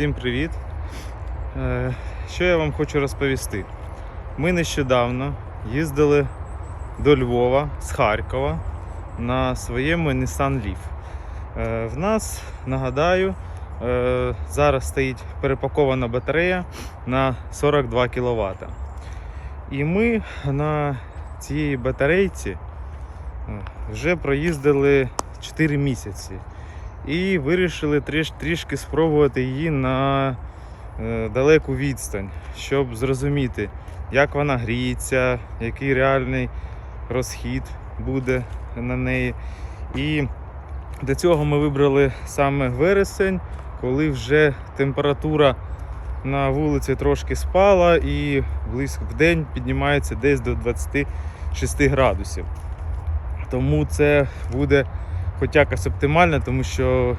Всім привіт! Е, Що я вам хочу розповісти? Ми нещодавно їздили до Львова з Харкова на своєму Nissan Leaf. Е, В нас, нагадаю, е, зараз стоїть перепакована батарея на 42 кВт. І ми на цій батарейці вже проїздили 4 місяці і вирішили тріш, трішки спробувати її на е, далеку відстань, щоб зрозуміти, як вона гріється, який реальний розхід буде на неї. І для цього ми вибрали саме вересень, коли вже температура на вулиці трошки спала і близько в день піднімається десь до 26 градусів. Тому це буде хоч якось оптимально, тому що,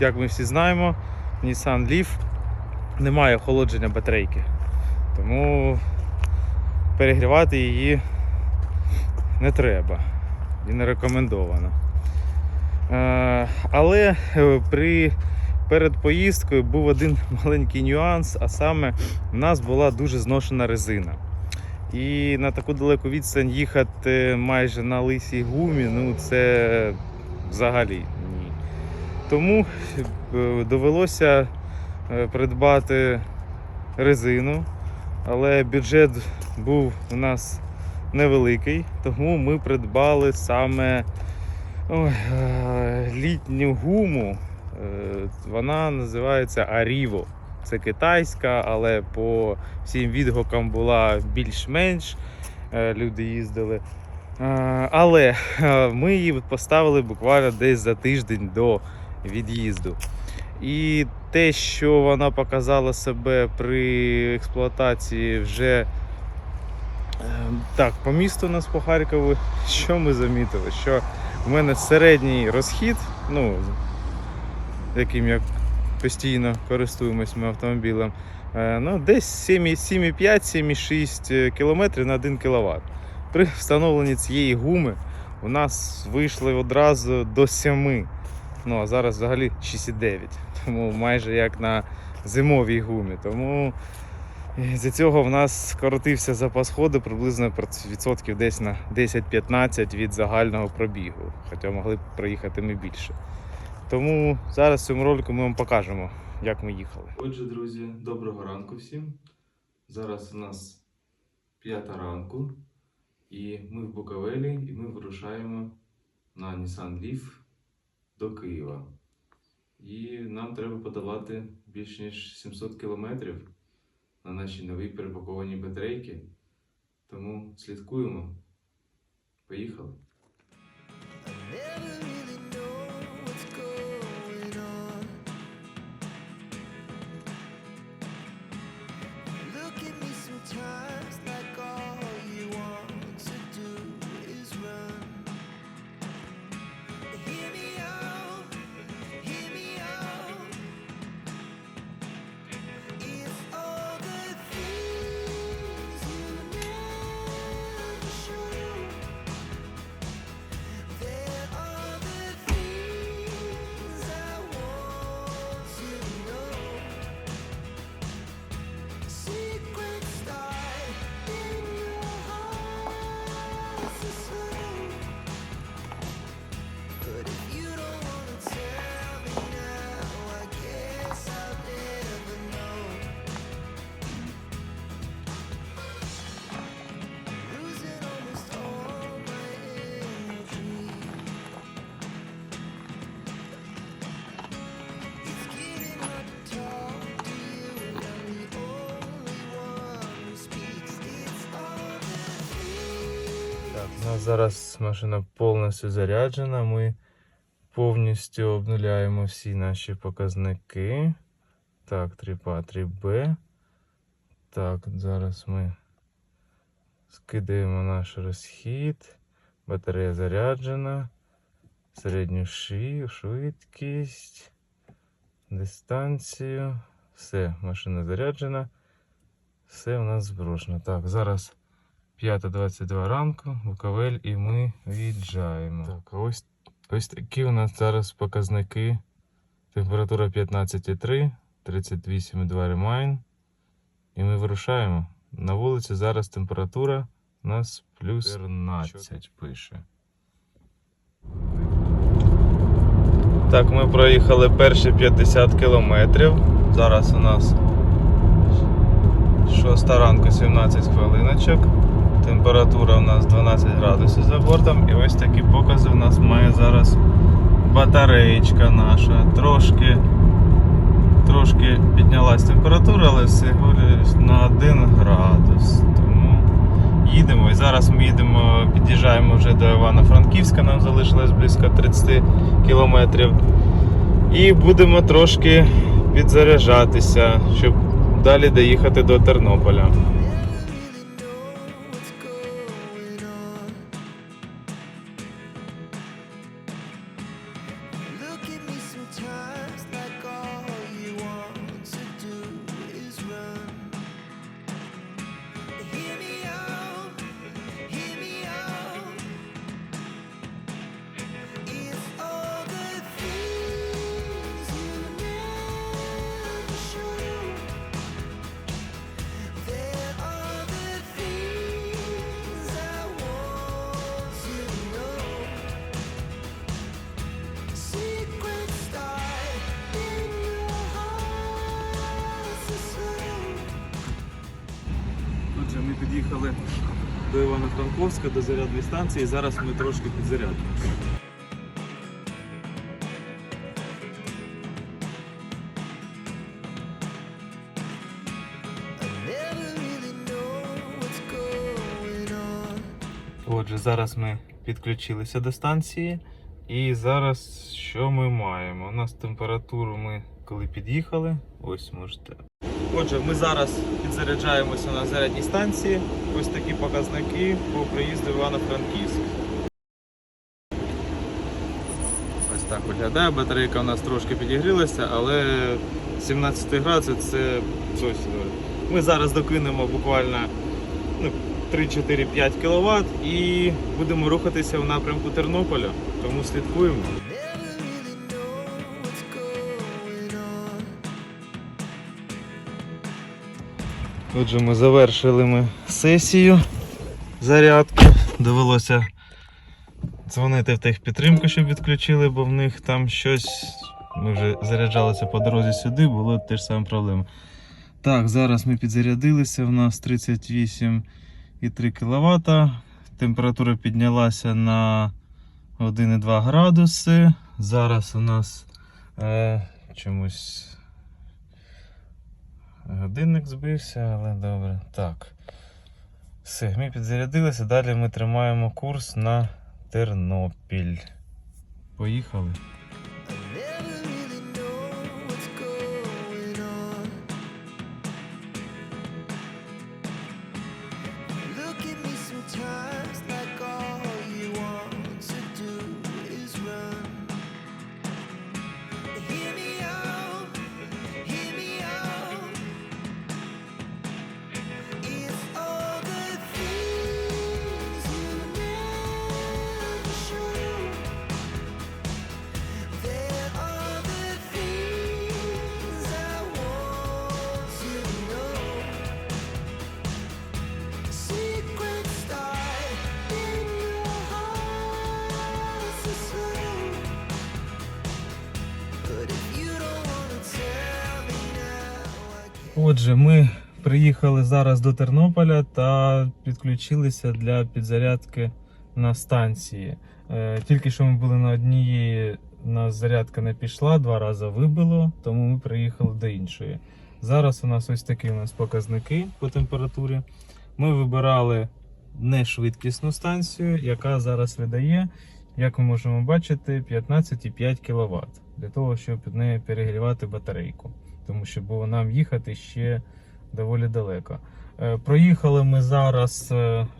як ми всі знаємо, Nissan Leaf немає охолодження батарейки. Тому перегрівати її не треба і не рекомендовано. Е, Але е, при, перед поїздкою був один маленький нюанс, а саме в нас була дуже зношена резина. І на таку далеку відстань їхати майже на лисій гумі, ну це взагалі ні. Тому е, довелося е, придбати резину, але бюджет був у нас невеликий, тому ми придбали саме ой, е, літню гуму. Вона називається Arrivo. Це китайська, але по всім відгукам була більш-менш. Люди їздили. Е, Але е, ми її поставили буквально десь за тиждень до від'їзду. І те, що вона показала себе при експлуатації вже е, так, по місту у нас по Харкову, що ми замітили? Що в мене середній розхід, ну, яким я постійно користуємось ми автомобілем, ну, десь 7,5-7,6 км на 1 кВт. При встановленні цієї гуми у нас вийшли одразу до 7. Ну а зараз взагалі 6,9. Тому майже як на зимовій гумі. Тому е, з цього в нас скоротився запас ходу приблизно відсотків десь на 10-15 від загального пробігу. Хоча могли б проїхати ми більше. Тому зараз в цьому ролику ми вам покажемо, як ми їхали. Отже, друзі, доброго ранку всім. Зараз у нас п'ята ранку. І ми в Буковелі, і ми вирушаємо на Nissan Leaf до Києва. І нам треба подолати більш ніж 700 кілометрів на нашій новій перепакованій батарейки. Тому слідкуємо. Поїхали. У нас зараз машина повністю заряджена. Ми повністю обнуляємо всі наші показники. Так, 3А, 3Б. Так, зараз ми скидаємо наш розхід. Батарея заряджена. Середню швидкість, дистанцію. Все, машина заряджена. Все у нас зброшено. Так, зараз 5.22 ранку, Буковель, і ми від'їжджаємо. Так, ось, ось такі у нас зараз показники. Температура 15,3, 38,2 Remind. І ми вирушаємо. На вулиці зараз температура у нас плюс 14 пише. Так, ми проїхали перші 50 кілометрів. Зараз у нас 6 ранку 17 хвилиночок. Температура у нас 12 градусів за бортом. І ось такі покази у нас має зараз батареєчка наша. Трошки, трошки піднялась температура, але всього на 1 градус. Тому їдемо. І зараз ми їдемо, під'їжджаємо вже до Івано-Франківська, нам залишилось близько 30 кілометрів. І будемо трошки підзаряджатися, щоб далі доїхати до Тернополя. Ми під'їхали до Івано-Франковська, до зарядної станції. і Зараз ми трошки on. Отже, зараз ми підключилися до станції. І зараз що ми маємо? У нас температуру ми коли під'їхали. Ось можете. Отже, ми зараз підзаряджаємося на зарядній станції. Ось такі показники по приїзду в Івано-Франківськ. Ось так виглядає. Батарейка у нас трошки підігрілася, але 17 градусів це зовсім добре. Ми зараз докинемо буквально ну, 3-4-5 кВт і будемо рухатися в напрямку Тернополя. Тому слідкуємо. Отже, ми завершили ми сесію зарядки. Довелося дзвонити в техпідтримку, щоб відключили, бо в них там щось. Ми вже заряджалися по дорозі сюди, було те ж саме проблема. Так, зараз ми підзарядилися, в нас 38,3 кВт. Температура піднялася на 1,2 градуси. Зараз у нас е, чомусь Годинник збився, але добре. Так. Все, ми підзарядилися. Далі ми тримаємо курс на Тернопіль. Поїхали. Отже, ми приїхали зараз до Тернополя та підключилися для підзарядки на станції. Е, Тільки що ми були на одній, нас зарядка не пішла, два рази вибило, тому ми приїхали до іншої. Зараз у нас ось такі у нас показники по температурі. Ми вибирали нешвидкісну станцію, яка зараз видає, як ми можемо бачити, 15,5 кВт для того, щоб нею перегрівати батарейку. Тому що було нам їхати ще доволі далеко. Е, Проїхали ми зараз,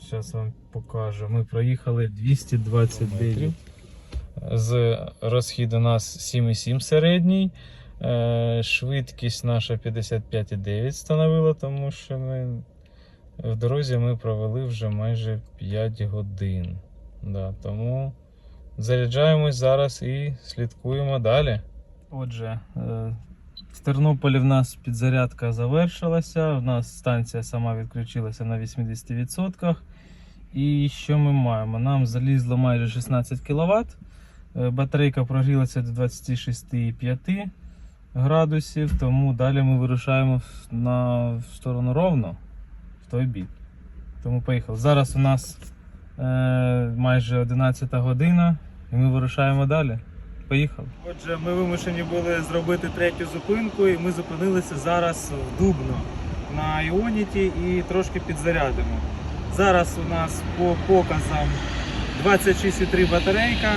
зараз вам покажу. Ми проїхали 229 з розхід у нас 7,7 середній. Е, Швидкість наша 55,9 становила, тому що ми в дорозі ми провели вже майже 5 годин. Да, тому заряджаємось зараз і слідкуємо далі. Отже, е, В Тернополі в нас підзарядка завершилася. У нас станція сама відключилася на 80%. І що ми маємо? Нам залізло майже 16 кВт. Батарейка прогрілася до 26,5 градусів, тому далі ми вирушаємо на в сторону ровно, в той бік. Тому поїхали. Зараз у нас е, майже 11 година, і ми вирушаємо далі. Поїхали. Отже, ми вимушені були зробити третю зупинку, і ми зупинилися зараз в Дубно на Іоніті і трошки підзарядимо. Зараз у нас по показам 26,3 батарейка,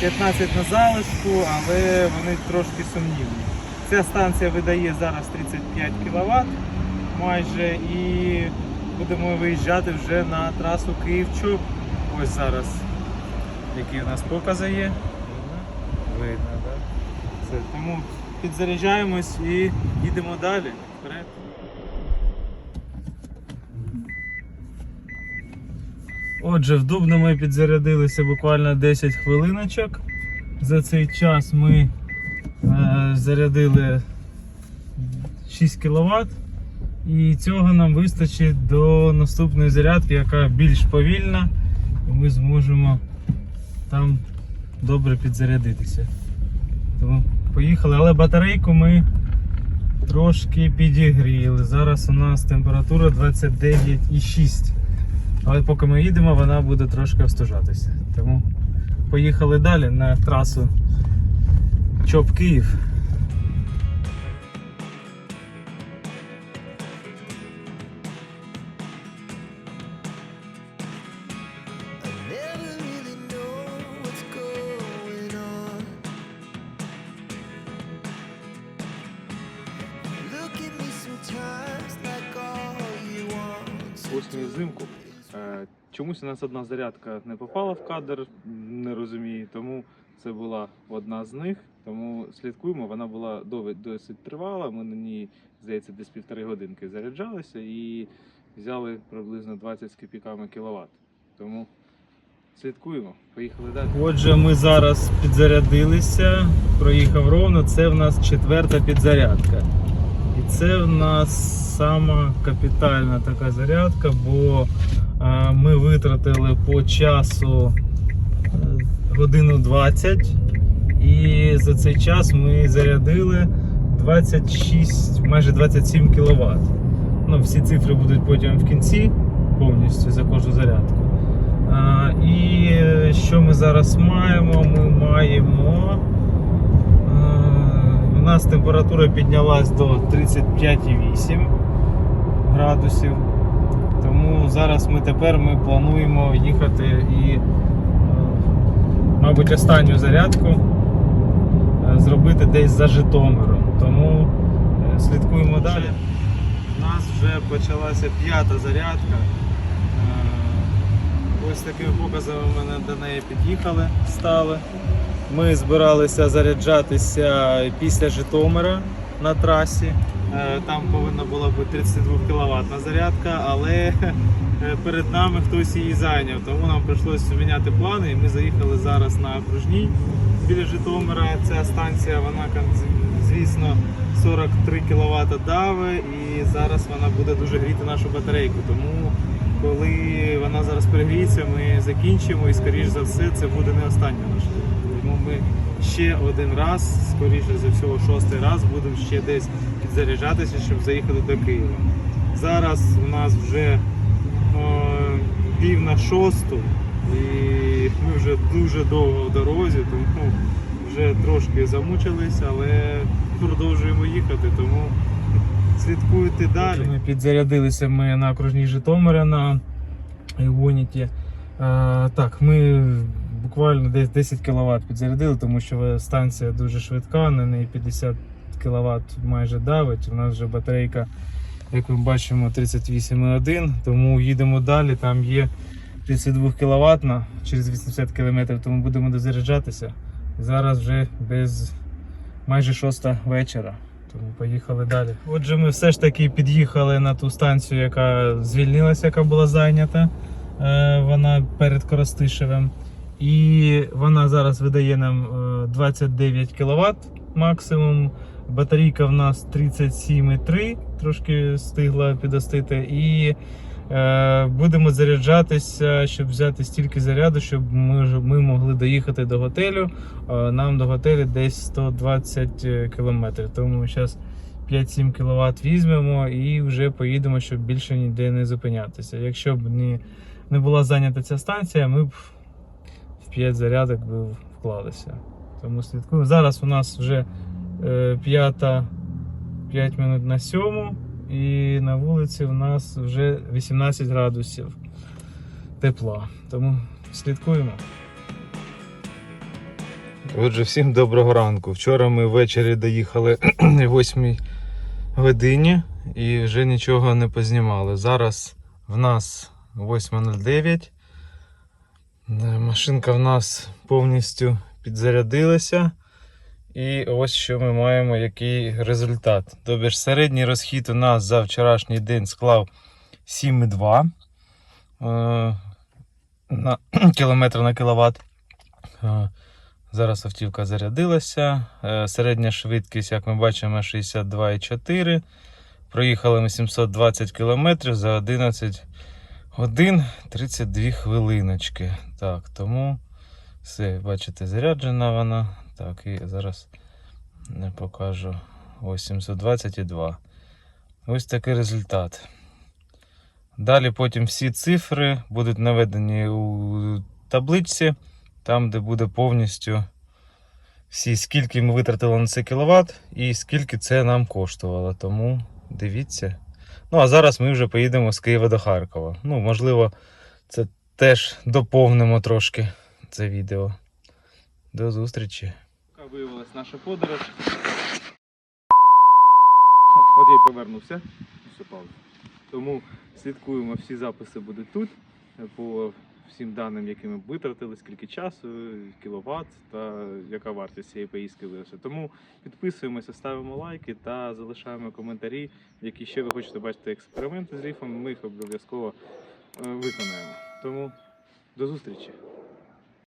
15 на залишку, але вони трошки сумнівні. Ця станція видає зараз 35 кВт майже і будемо виїжджати вже на трасу Київ-Чоп. Ось зараз які у нас покази є. Видно? Так? Все, тому підзаряджаємось і їдемо далі. Вперед. Отже, в Дубно ми підзарядилися буквально 10 хвилиночок. За цей час ми е, зарядили 6 кВт. І цього нам вистачить до наступної зарядки, яка більш повільна. І ми зможемо там добре підзарядитися. Тому поїхали, але батарейку ми трошки підігріли. Зараз у нас температура 29,6. Але поки ми їдемо, вона буде трошки остужатися. Тому поїхали далі на трасу Чоп Київ. Осінь взимку. Е, Чомусь у нас одна зарядка не попала в кадр, не розумію, тому це була одна з них. Тому слідкуємо, вона була досить тривала. Ми на ній, здається, десь півтори годинки заряджалися і взяли приблизно 20 з копійками кіловат. Тому слідкуємо, поїхали далі. Отже, ми зараз підзарядилися, проїхав ровно. Це в нас четверта підзарядка. І це в нас сама капітальна така зарядка, бо ми витратили по часу е, годину 20, і за цей час ми зарядили 26, майже 27 кВт. Ну, всі цифри будуть потім в кінці повністю за кожну зарядку. А, і що ми зараз маємо? Ми маємо. У нас температура піднялась до 35,8 градусів. Тому зараз ми тепер ми плануємо їхати і, е, мабуть, останню зарядку е, зробити десь за Житомиром. Тому е, слідкуємо далі. У нас вже почалася п'ята зарядка. Ось такими показами ми до неї під'їхали, стали. Ми збиралися заряджатися після Житомира на трасі. Е, Там повинна була бути 32 кВт зарядка, але е, перед нами хтось її зайняв, тому нам прийшлося міняти плани. І ми заїхали зараз на окружній біля Житомира. Ця станція, вона звісно 43 кВт дави, і зараз вона буде дуже гріти нашу батарейку. Тому коли вона зараз перегріється, ми закінчимо і скоріш за все це буде не остання наша. Ми ще один раз, скоріше за всього, шостий раз будемо ще десь підзаряджатися, щоб заїхати до Києва. Зараз у нас вже е, пів на шосту, і ми вже дуже довго в дорозі, тому вже трошки замучились, але продовжуємо їхати, тому слідкуйте далі. Ми підзарядилися ми на окружній Житомира на Іоніті. Е, так, ми буквально десь 10 кВт підзарядили, тому що станція дуже швидка, на неї 50 кВт майже давить. У нас вже батарейка, як ми бачимо, 38,1, тому їдемо далі. Там є 32 кВт через 80 км, тому будемо дозаряджатися. Зараз вже без майже 6 вечора. Тому поїхали далі. Отже, ми все ж таки під'їхали на ту станцію, яка звільнилася, яка була зайнята. Е, Вона перед Коростишевим. І вона зараз видає нам е, 29 кВт максимум. Батарійка в нас 37,3, трошки встигла підостити. І е, будемо заряджатися, щоб взяти стільки заряду, щоб ми, ми могли доїхати до готелю. Е, нам до готелю десь 120 кілометрів. Тому зараз 5-7 кВт візьмемо і вже поїдемо, щоб більше ніде не зупинятися. Якщо б не, не була зайнята ця станція, ми б 5 зарядок би вклалися. Тому слідкуємо. Зараз у нас вже е, п'ята 5 минут на сьому, і на вулиці в нас вже 18 градусів тепла. Тому слідкуємо. Отже, всім доброго ранку. Вчора ми ввечері доїхали о 8 годині і вже нічого не познімали. Зараз в нас 8.09. Е, Машинка в нас повністю підзарядилася. І ось що ми маємо, який результат. Тобто середній розхід у нас за вчорашній день склав 7,2 е, на кілометр на кіловат. Е, Зараз автівка зарядилася. Середня швидкість, як ми бачимо, 62,4. Проїхали ми 720 км за 11 годин 32 хвилиночки. Так, тому все, бачите, заряджена вона. Так, і зараз не покажу. Ось 720,2. Ось такий результат. Далі потім всі цифри будуть наведені у табличці, там, де буде повністю всі, скільки ми витратили на це кіловат і скільки це нам коштувало. Тому дивіться. Ну, а зараз ми вже поїдемо з Києва до Харкова. Ну, можливо, це теж доповнимо трошки це відео. До зустрічі. Така виявилась наша подорож. От я й повернувся. Тому слідкуємо, всі записи будуть тут. По всім даним, які ми витратили, скільки часу, кіловат та яка вартість цієї поїздки вийшла. Тому підписуємося, ставимо лайки та залишаємо коментарі, які ще ви хочете бачити експерименти з ріфом. Ми їх обов'язково е, виконаємо. Тому до зустрічі!